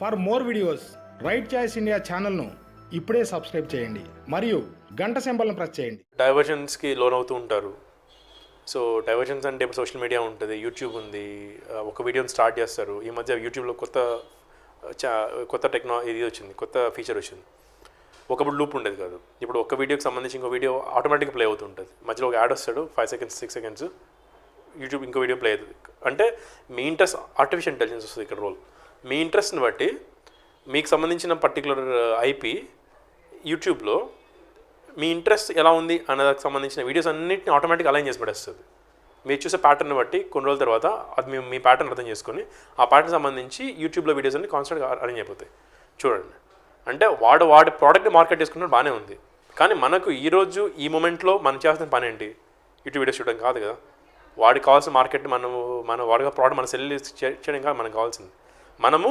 For more videos right choice India ఛానల్ను ఇప్పుడే subscribe చేయండి. మరియు గంట సింబల్ని ప్రెస్ చేయండి. డైవర్షన్స్కి లోన్ అవుతూ ఉంటారు. సో డైవర్షన్స్ అంటే ఇప్పుడు సోషల్ మీడియా ఉంటుంది యూట్యూబ్ ఉంది ఒక వీడియోని స్టార్ట్ చేస్తారు. ఈ మధ్య యూట్యూబ్లో కొత్త చా కొత్త టెక్నా ఇది వచ్చింది కొత్త ఫీచర్ వచ్చింది. ఒకప్పుడు లూప్ ఉండేది కాదు. ఇప్పుడు ఒక వీడియోకి సంబంధించి ఇంకో వీడియో ఆటోమేటిక్గా ప్లే అవుతుంటుంది మధ్యలో ఒక యాడ్ వస్తాడు five seconds six seconds YouTube ఇంకో వీడియో ప్లే అవుతుంది. అంటే మీ ఇంట్రెస్ట్ ఆర్టిఫిషియల్ ఇంటెలిజెన్స్ వస్తుంది ఇక్కడ రోల్. మీ ఇంట్రెస్ట్ని బట్టి మీకు సంబంధించిన పర్టికులర్ ఐపీ యూట్యూబ్లో మీ ఇంట్రెస్ట్ ఎలా ఉంది అనేదానికి సంబంధించిన వీడియోస్ అన్నింటిని ఆటోమేటిక్ అలైన్ చేసి పడేస్తుంది మీరు చూసే ప్యాటర్న్ బట్టి కొన్ని రోజుల తర్వాత అది మీ మీ ప్యాటర్న్ అర్థం చేసుకొని ఆ ప్యాటర్న్ సంబంధించి యూట్యూబ్లో వీడియోస్ అన్ని కాన్స్టెంట్గా అరేంజ్ అయిపోతాయి. చూడండి. అంటే వాడు వాడి ప్రోడక్ట్ మార్కెట్ చేసుకున్నట్టు బాగానే ఉంది. కానీ మనకు ఈరోజు ఈ మూమెంట్లో మనం చేస్తున్న పని ఏంటి? యూట్యూబ్ వీడియోస్ చూడడం కాదు కదా. వాడికి కావాల్సిన మార్కెట్ మనం మన వాడిగా ప్రోడక్ట్ మన సెల్ చేయడం కాదు మనకు కావాల్సింది. మనము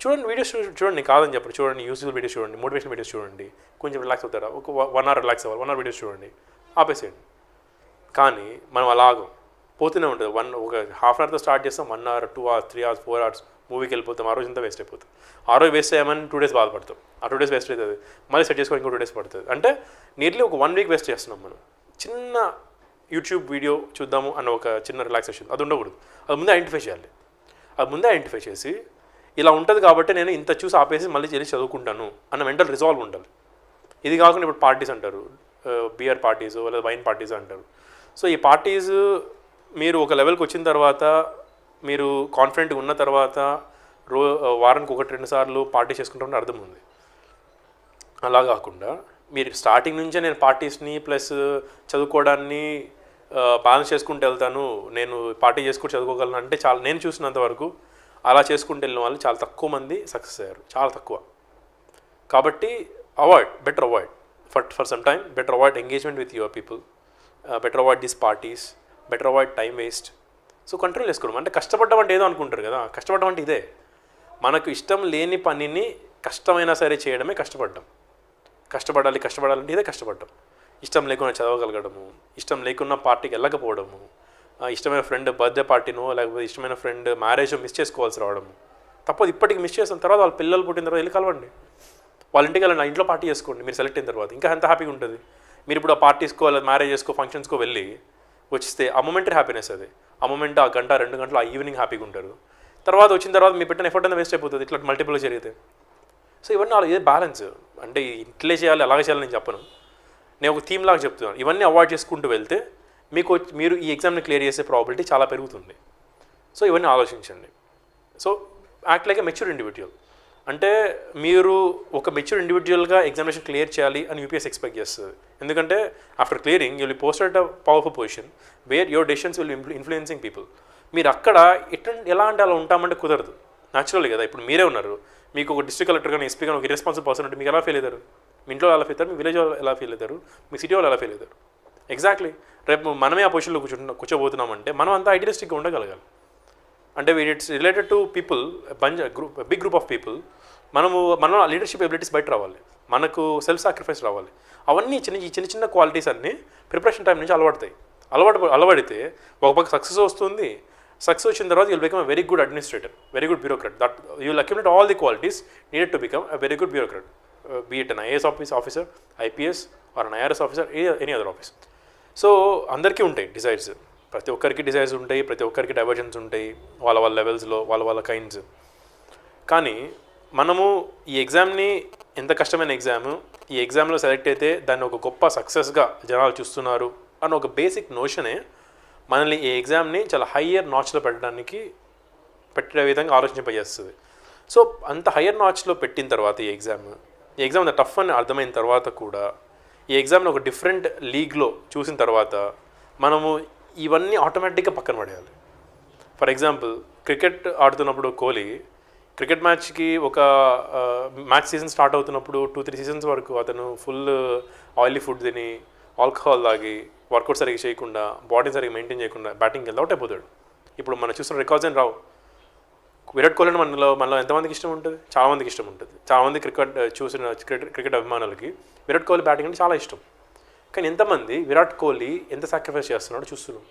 చూడండి వీడియోస్ చూడండి కాదని చెప్పండి చూడండి యూస్ఫుల్ వీడియోస్ చూడండి మోటివేషన్ వీడియోస్ చూడండి కొంచెం రిలాక్స్ అవుతారా? ఒక వన్ అవర్ రిలాక్స్ అవ్వాలి వన్ అవర్ వీడియోస్ చూడండి ఆపేసేయండి. కానీ మనం అలాగం పోతూనే ఉంటుంది. వన్ ఒక హాఫ్ అన్ అవర్తో స్టార్ట్ చేస్తాం one hour two hours three hours four hours మూవీకి వెళ్ళిపోతాం ఆ రోజు ఇంత వేస్ట్ అయిపోతుంది ఆ రోజు వేస్ట్ అయ్యామని టూ డేస్ బాధపడతాం. ఆ టూ డేస్ వేస్ట్ అవుతుంది మళ్ళీ సెట్ చేసుకోవడానికి ఇంకో టూ డేస్ పడుతుంది. అంటే నియర్లీ ఒక వన్ వీక్ వేస్ట్ చేస్తున్నాం మనం. చిన్న యూట్యూబ్ వీడియో చూద్దాము అన్న ఒక చిన్న రిలాక్సేషన్ అది ఉండకూడదు. అది ముందే ఐడెంటిఫై చేయాలి. అది ముందే ఐడెంటిఫై చేసి ఇలా ఉంటుంది కాబట్టి నేను ఇంత చూసి ఆపేసి మళ్ళీ చేసి చదువుకుంటాను అన్న మెంటల్ రిజాల్వ్ ఉండాలి. ఇది కాకుండా ఇప్పుడు పార్టీస్ అంటారు. బియర్ పార్టీస్ లేదా వైన్ పార్టీస్ అంటారు. సో ఈ పార్టీస్ మీరు ఒక లెవెల్కి వచ్చిన తర్వాత మీరు కాన్ఫిడెంట్గా ఉన్న తర్వాత రో వారానికి ఒకటి రెండు సార్లు పార్టీ చేసుకుంటామని అర్థం ఉంది. అలా కాకుండా మీరు స్టార్టింగ్ నుంచే నేను పార్టీస్ని ప్లస్ చదువుకోవడాన్ని బ్యాలెన్స్ చేసుకుంటూ వెళ్తాను. నేను పార్టీ చేసుకుంటూ చదువుకోగలను అంటే చాలా నేను చూసినంత వరకు అలా చేసుకుంటూ వెళ్ళిన వాళ్ళు చాలా తక్కువ మంది సక్సెస్ అయ్యారు. చాలా తక్కువ. కాబట్టి avoid better avoid. For for some time better avoid engagement with your people. Better avoid these parties better avoid time waste. So control చేసుకోవడం. అంటే కష్టపడడం అంటే ఏదో అనుకుంటారు కదా. కష్టపడడం అంటే ఇదే. మనకు ఇష్టం లేని పనిని కష్టమైనా సరే చేయడమే కష్టపడ్డం. కష్టపడాలి కష్టపడాలంటే ఇదే కష్టపడ్డం. ఇష్టం లేకుండా చదవగలగడము ఇష్టం లేకున్నా పార్టీకి వెళ్ళకపోవడము ఇష్టమైన ఫ్రెండ్ బర్త్డే పార్టీనో లేకపోతే ఇష్టమైన ఫ్రెండ్ మ్యారేజ్ మిస్ చేసుకోవాల్సి రావడము. తప్పదు ఇప్పటికి మిస్ చేసిన తర్వాత వాళ్ళ పిల్లలు పుట్టిన తర్వాత వెళ్ళి కలవండి. వాళ్ళ ఇంటికి వెళ్ళండి ఇంట్లో పార్టీ చేసుకోండి మీరు సెలెక్ట్ అయిన తర్వాత. ఇంకా ఎంత హ్యాపీగా ఉంటుంది. మీరు ఇప్పుడు ఆ పార్టీస్కో లేదా మ్యారేజెస్కో ఫంక్షన్స్కో వెళ్ళి వచ్చిస్తే ఆ మూమెంట్ హ్యాపీనెస్ అది. ఆ మూమెంట్ ఆ గంట రెండు గంటలు ఆ ఈవినింగ్ హ్యాపీగా ఉంటారు. తర్వాత వచ్చిన తర్వాత మీ పెట్టిన ఎఫర్ట్ అంతా వేస్ట్ అయిపోతుంది. ఇట్లా మల్టిపుల్ జరిగితే. సో ఇవన్నీ అలా ఇదే బ్యాలెన్స్ అంటే ఇట్లే చేయాలి అలాగే చేయాలని నేను చెప్పను. నేను ఒక థీమ్ లాగా చెప్తున్నాను. ఇవన్నీ అవాయిడ్ చేసుకుంటూ వెళ్తే మీకు మీరు ఈ ఎగ్జామ్ని క్లియర్ చేసే ప్రాబిలిటీ చాలా పెరుగుతుంది. సో ఇవన్నీ ఆలోచించండి. So act like a mature individual అంటే మీరు ఒక మెచ్యూర్ ఇండివిజువల్గా ఎగ్జామినేషన్ క్లియర్ చేయాలి అని యూపీఎస్ ఎక్స్పెక్ట్ చేస్తుంది. ఎందుకంటే after clearing you'll posted a powerful position where your decisions will influencing people మీరు అక్కడ ఎటు ఎలా అంటే అలా ఉంటామంటే కుదరదు. న్యాచురల్ కదా ఇప్పుడు మీరే ఉన్నారు. మీకు ఒక డిస్ట్రిక్ట్ కలెక్టర్ కానీ ఎస్పీ కానీ ఒక ఇరెస్పాన్సిబుల్ పర్సన్ అంటే మీకు ఎలా ఫీల్ అవుతారు? మీ ఇంట్లో ఎలా ఫీల్ అవుతారు? మీ విలేజ్ వాళ్ళు ఎలా ఫీల్ అవుతారు? మీ సిటీ వాళ్ళు ఎలా ఫీల్ అవుతారు? ఎగ్జాక్ట్లీ రేపు మనమే ఆ పొజిషన్లో కూర్చుంటున్నా కూర్చోబోతున్నామంటే మనం అంతా ఐడియలిస్టిక్గా ఉండగలగాలి. అంటే it's related to people bunch group big group of people మనము మన లీడర్షిప్ ఎబిలిటీస్ బయట రావాలి. మనకు సెల్ఫ్ సాక్రిఫైస్ రావాలి. అవన్నీ చిన్న ఈ చిన్న చిన్న క్వాలిటీస్ అన్నీ ప్రిపరేషన్ టైం నుంచి అలవాడతాయి అలవాటు అలవాడితే ఒక పక్క సక్సెస్ వస్తుంది. సక్సెస్ వచ్చిన తర్వాత you'll become very good administrator very good bureaucrat that you'll accumulate all the qualities needed to become a very good bureaucrat be it an IAS office officer IPS or an IRS officer any other office so అందరికీ ఉంటాయి desires. ప్రతి ఒక్కరికి desires ఉంటాయి ప్రతి ఒక్కరికి divergence ఉంటాయి వాళ్ళ వాళ్ళ లెవెల్స్లో వాళ్ళ వాళ్ళ కైండ్స్ కానీ మనము ఈ ఎగ్జామ్ని ఎంత కష్టమైన ఎగ్జామ్? ఈ ఎగ్జామ్లో సెలెక్ట్ అయితే దాన్ని ఒక గొప్ప సక్సెస్గా జనాలు చూస్తున్నారు అని ఒక బేసిక్ నోషనే మనల్ని ఈ ఎగ్జామ్ని చాలా హయ్యర్ నాచ్లో పెట్టడానికి పెట్టే విధంగా ఆలోచింపజేస్తుంది. సో అంత హయ్యర్ నాచ్లో పెట్టిన తర్వాత ఈ ఎగ్జామ్ ఈ ఎగ్జామ్ అంత టఫ్ అని అర్థమైన తర్వాత కూడా ఈ ఎగ్జామ్ని ఒక డిఫరెంట్ లీగ్లో చూసిన తర్వాత మనము ఇవన్నీ ఆటోమేటిక్గా పక్కన పడేయాలి. ఫర్ ఎగ్జాంపుల్ క్రికెట్ ఆడుతున్నప్పుడు కోహ్లీ క్రికెట్ మ్యాచ్కి ఒక మ్యాచ్ సీజన్ స్టార్ట్ అవుతున్నప్పుడు టూ త్రీ సీజన్స్ వరకు అతను ఫుల్ ఆయిలీ ఫుడ్ తిని ఆల్కహాల్ తాగి వర్కౌట్ సరిగ్గా చేయకుండా బాడీ సరిగ్గా మెయింటైన్ చేయకుండా బ్యాటింగ్కి వెళ్తే అవుట్ అయిపోతాడు. ఇప్పుడు మనం చూస్తున్న రికార్డ్స్ అని రావు. విరాట్ కోహ్లీ మనలో మనలో ఎంతమందికి ఇష్టం ఉంటుంది? చాలామందికి ఇష్టం ఉంటుంది. చాలామంది క్రికెట్ చూసిన క్రికెట్ క్రికెట్ అభిమానులకి విరాట్ కోహ్లీ బ్యాటింగ్ అంటే చాలా ఇష్టం. కానీ ఎంతమంది విరాట్ కోహ్లీ ఎంత సాక్రిఫైస్ చేస్తున్నాడో చూస్తున్నాం.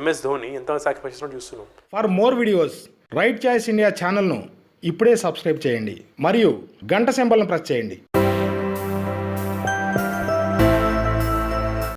ఎంఎస్ ధోని ఎంత సాక్రిఫైస్ చేస్తున్నాడో చూస్తున్నాం. For more videos right choice India ఛానల్ను ఇప్పుడే సబ్స్క్రైబ్ చేయండి. మరియు గంట సింబల్ను ప్రెస్ చేయండి.